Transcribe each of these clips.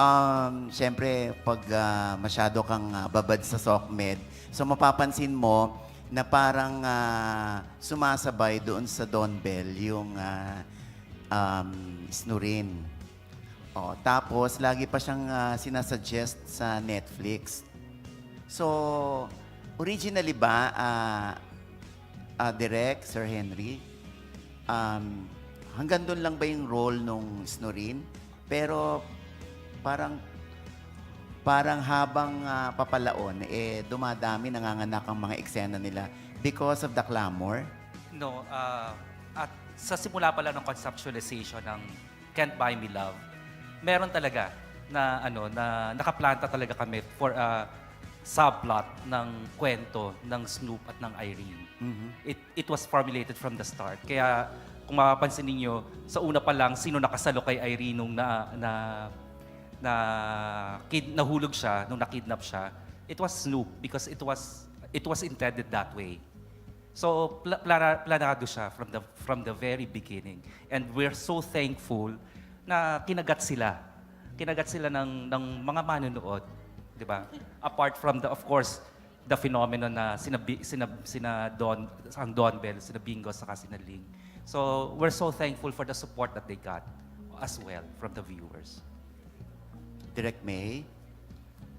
Um, Siyempre, pag ah, masyado kang ah, babad sa SOCMED, so mapapansin mo na parang ah, sumasabay doon sa Don Bell yung ah, um, snurin. Oh, tapos, lagi pa siyang ah, sinasuggest sa Netflix. So, originally ba, ah, ah, Direk, Sir Henry, um, hanggang doon lang ba yung role nung Snurin? Pero parang parang habang ah, papalaon, eh, dumadami, nanganganak ang mga eksena nila because of the clamor. No, ah, at sa simula pa lang ng conceptualization ng Can't Buy Me Love, meron talaga na ano na nakaplanta talaga kami for a subplot ng kwento ng Snoop at ng Irene. It it was formulated from the start. Kaya kung mapapansin ninyo, sa una pa lang sino nakasalo kay Irene nung na na na kid, nahulog siya nung nakidnap siya, it was Snoop because it was it was intended that way. So pla- plana- planado siya from the from the very beginning. And we're so thankful na kinagat sila. Kinagat sila ng ng mga manonood, 'di ba? Apart from the of course the phenomenon na sinabi sina, sina Don ang Don Bell, sina Bingo saka sina Ling. So we're so thankful for the support that they got as well from the viewers. Direk May?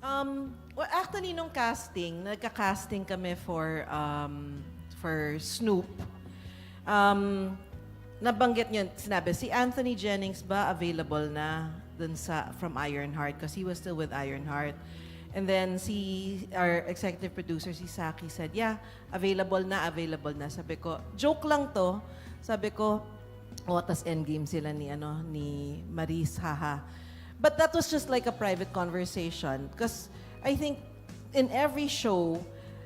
Um, well, actually, nung casting, nagka-casting kami for, um, for Snoop. Um, nabanggit niyo, sinabi, si Anthony Jennings ba available na dun sa, from Ironheart? Because he was still with Ironheart. And then si our executive producer, si Saki, said, yeah, available na, available na. Sabi ko, joke lang to. Sabi ko, oh, tas endgame sila ni, ano, ni Maris, haha. But that was just like a private conversation because I think in every show,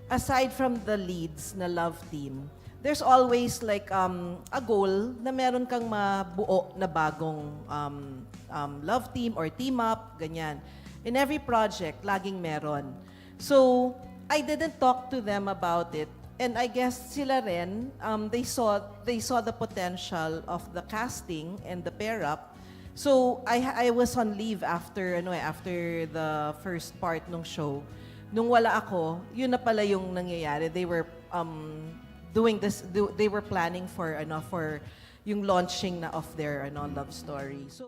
aside from the leads na love team, there's always like um, a goal na meron kang mabuo na bagong um, um, love team or team up, ganyan. In every project, laging meron. So, I didn't talk to them about it. And I guess sila rin, um, they saw they saw the potential of the casting and the pair up. So I I was on leave after ano eh, after the first part ng show. Nung wala ako, yun na pala yung nangyayari. They were um doing this do, they were planning for ano for yung launching na of their ano love story. So